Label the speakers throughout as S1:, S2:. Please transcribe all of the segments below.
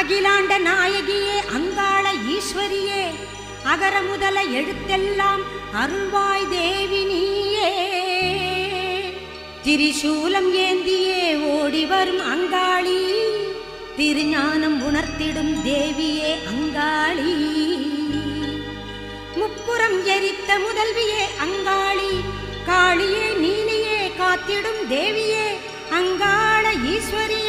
S1: அகிலாண்ட நாயகியே அங்காள ஈஸ்வரியே அகர முதல எழுத்தெல்லாம் அருள்வாய் தேவி நீயே திரிசூலம் ஏந்தியே ஓடி வரும் அங்காளி திருஞானம் உணர்த்திடும் தேவியே அங்காளி. முப்புறம் எரித்த முதல்வியே அங்காளி காளியே நீனையே காத்திடும் தேவியே அங்காள ஈஸ்வரி.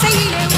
S2: seguiré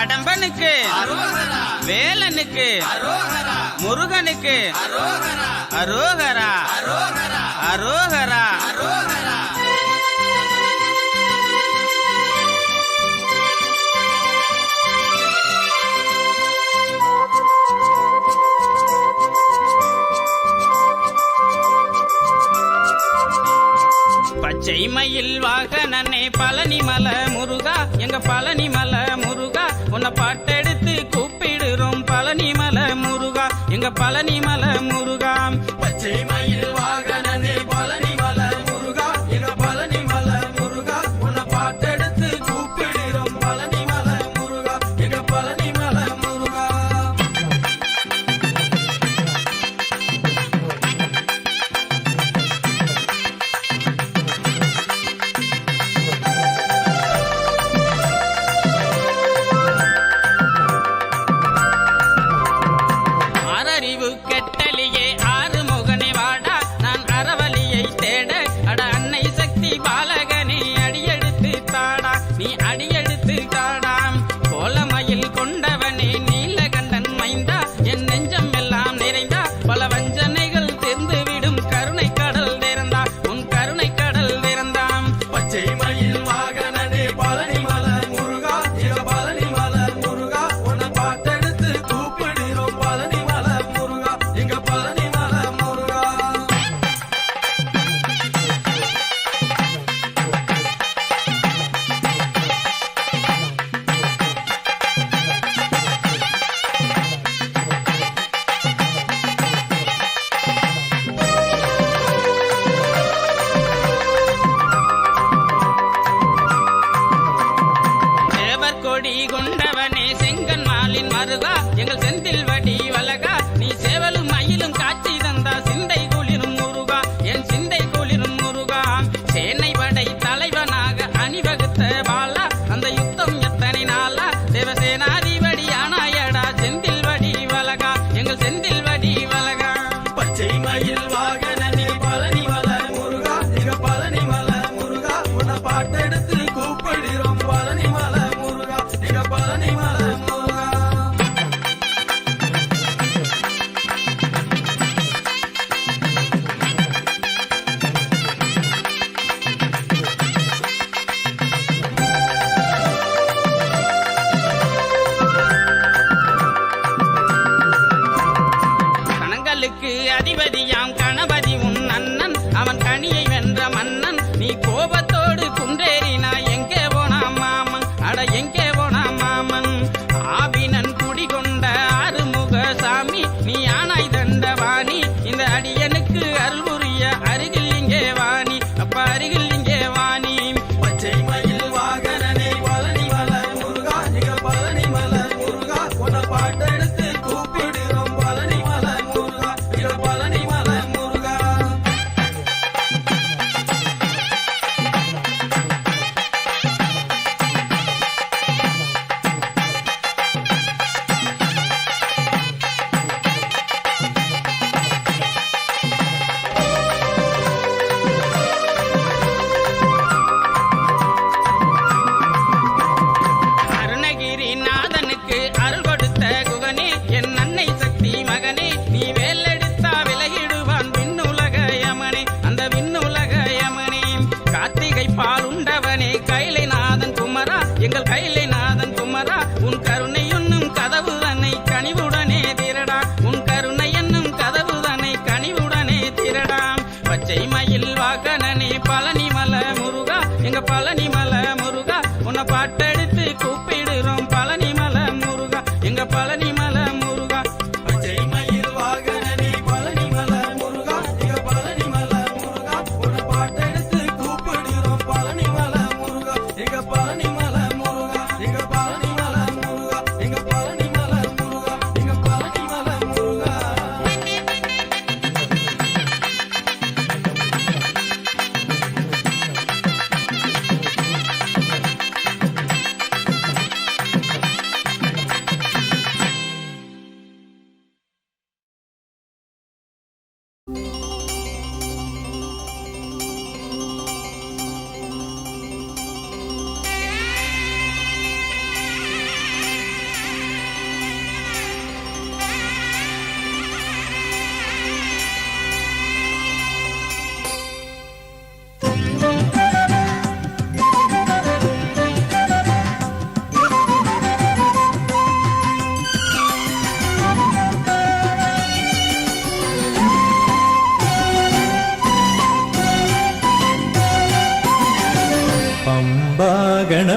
S2: கடம்பனுக்கு வேலனுக்கு முருகனுக்கு அரோகரா அரோகரா. பச்சை மயில் வாகனே பழனிமல முருகா எங்க பழனிமல பழனி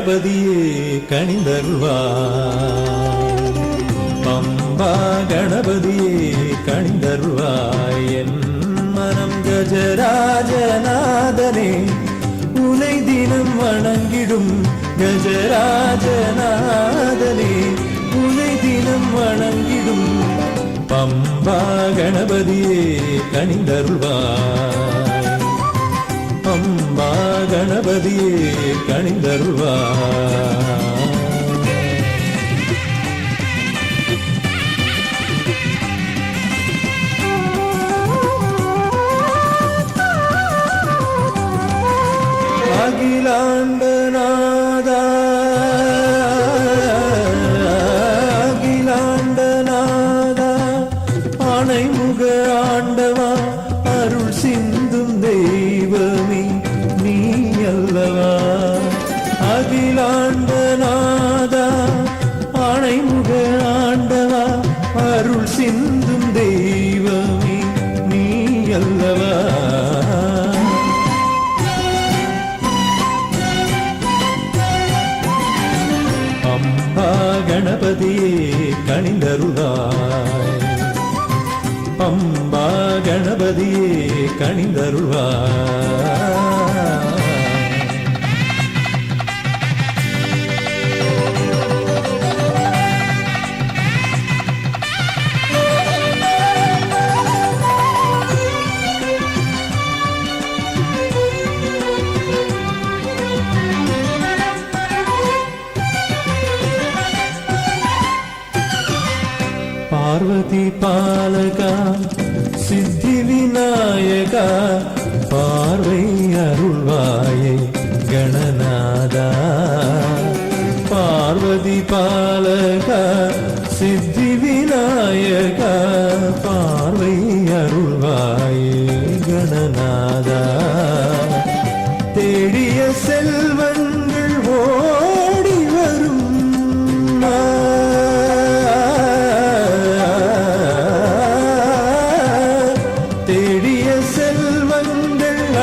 S3: கணபதியே கணிந்தருள்வா பம்பா கணபதியே கணிந்தருள்வாய் என் மனம் கஜராஜநாதனே உனை தினம் வணங்கிடும் கஜராஜநாதனே உனை தினம் வணங்கிடும் பம்பா கணபதியே கணிந்தருள்வாய் கணபதியே கணிந்தருவா அகிலாண்ட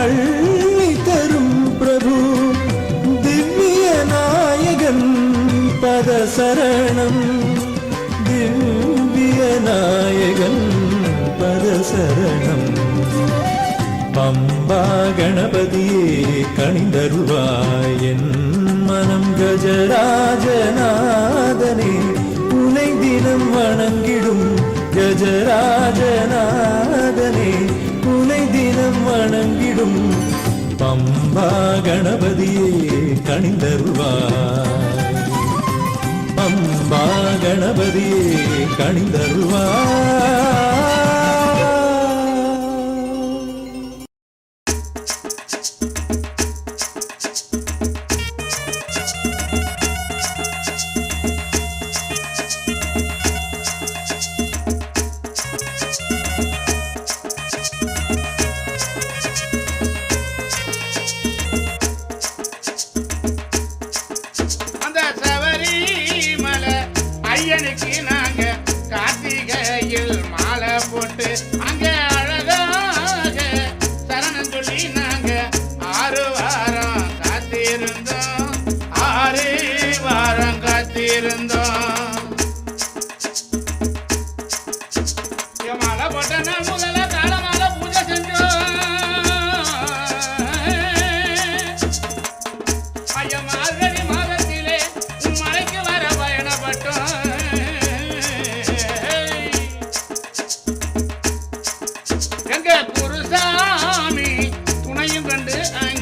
S3: அள்ளி தரும் பிரபு திவ்ய நாயகன் பத சரணம் திவ்ய நாயகன் பத சரணம் பம்பா கணபதியே கணிந்தருவாய் என் மனம் கஜராஜநாதனே உனை தினம் வணங்கிடும் கஜராஜநாதனே. பம்பா கணபதியே கணிந்தருவாய். பம்பா கணபதியே கணிந்தருவாய்.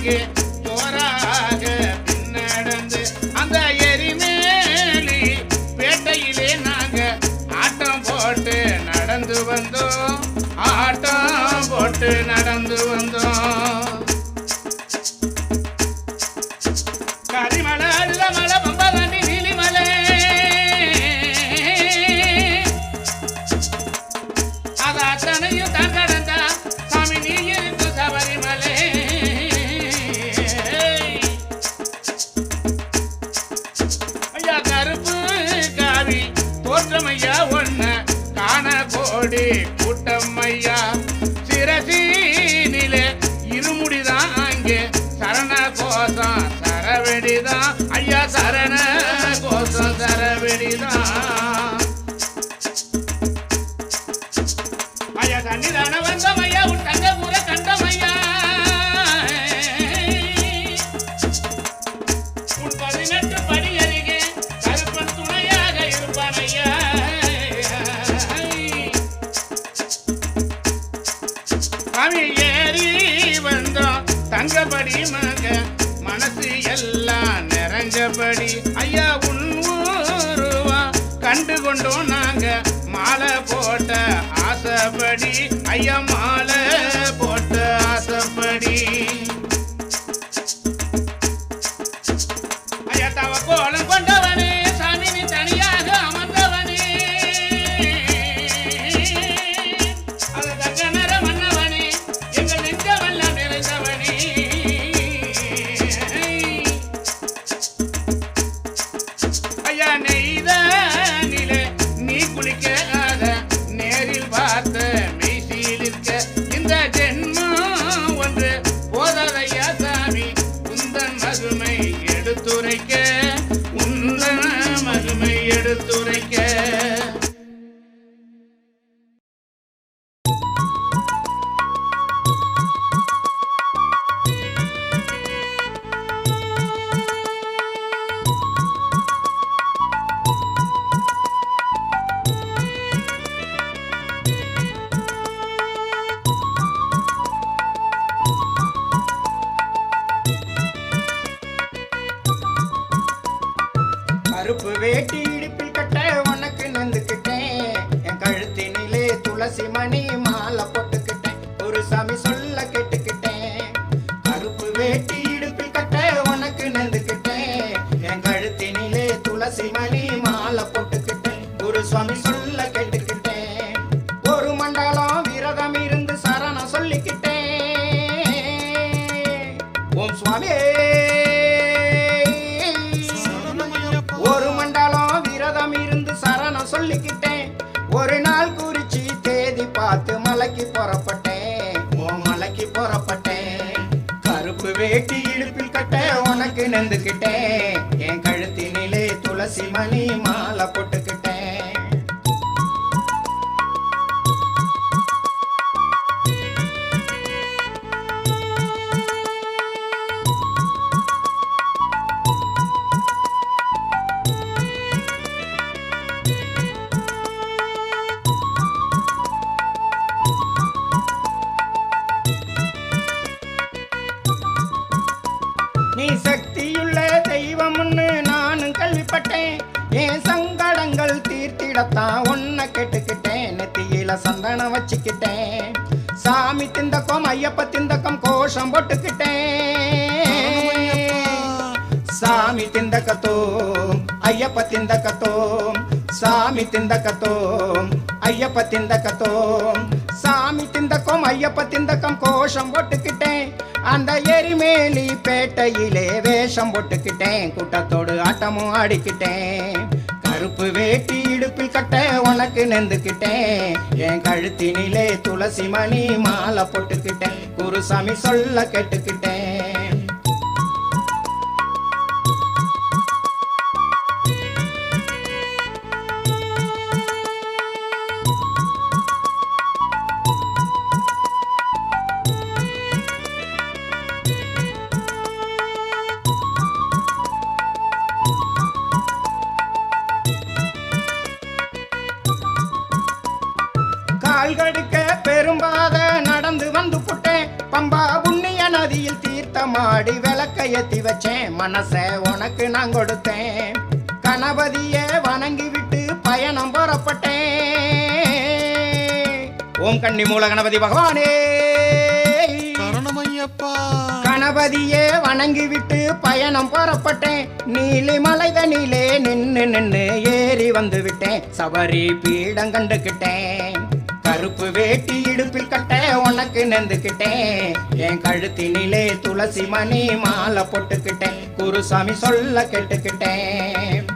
S4: get கண்டோம் நாங்க மாலை போட்ட ஆசைப்படி ஐயா மாலை சிமணி சாமி
S5: திண்டக்கத்தோம் ஐயப்ப திண்டக்கத்தோம் சாமி திண்டக்கம் ஐயப்ப திண்டக்கம் கோஷம் போட்டுக்கிட்டேன். அந்த எரிமேலி பேட்டையிலே வேஷம் போட்டுக்கிட்டேன். கூட்டத்தோடு ஆட்டமும் ஆடிக்கிட்டேன். கருப்பு வேட்டி இடுப்பில் கட்ட உனக்கு நெந்துக்கிட்டேன். என் கழுத்தினிலே துளசி மணி மாலை போட்டுக்கிட்டேன். குருசாமி சொல்ல கேட்டுக்கிட்டேன். ஆடி விளக்கை ஏத்தி வச்சேன். மனச உனக்கு நான் கொடுத்தேன். கணபதிய வணங்கி விட்டு பயணம் புறப்பட்டேன். ஓம் கண்ணி மூல கணபதி பகவானே. கணபதியே வணங்கி விட்டு பயணம் போறப்பட்டேன். நீலி மலை தனியிலே நின்று நின்று ஏறி வந்து விட்டேன் சபரி பீடம் கண்டுக்கிட்டேன் கருப்பு வேட்டி இடுப்பில் கட்ட உனக்கு நெந்துக்கிட்டேன். என் கழுத்தினிலே துளசி மணி மாலை போட்டுக்கிட்டேன். குருசாமி சொல்ல கேட்டுக்கிட்டேன்.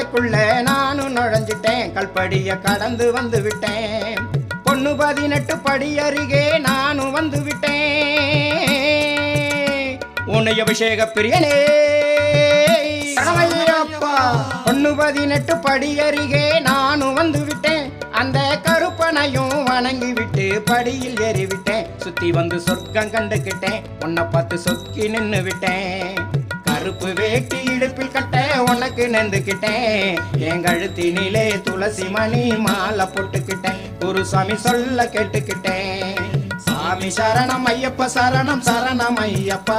S5: எல்லைக்குள்ள நானும் நுழைஞ்சிட்டேன். கல்படிய கடந்து வந்து விட்டேன். பொண்ணு பதினெட்டு படி அருகே நானும் வந்து விட்டேன். உன்னை அபிஷேக பிரியனே. சரணமையப்பா. பொண்ணு பதினெட்டு படி அருகே நானும் வந்து விட்டேன். அந்த கருப்பனையும் வணங்கி விட்டு படியில் ஏறி விட்டேன் சுத்தி வந்து சொர்க்கம் கண்டுக்கிட்டேன் உன்னை பார்த்து சொக்கி நின்னு விட்டேன் கருப்பு வேட்டி இடுப்பில் கட்ட உனக்கு நந்துக்கிட்டேன். என் கழுத்தினிலே துளசி மணி மாலை போட்டுக்கிட்டேன். குருசாமி சொல்ல கேட்டுக்கிட்டேன். சாமி சரணம் ஐயப்ப சரணம் சரணம் ஐயப்பா.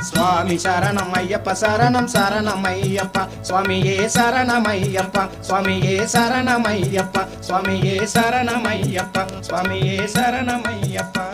S5: சுவாமி சரணம் ஐயப்ப சரணம் சரணம் ஐயப்பா. சுவாமியே சரணம் ஐயப்பா. சுவாமியே சரணம் ஐயப்பா. சுவாமியே சரணம் ஐயப்பா. சுவாமியே சரணம் ஐயப்பா.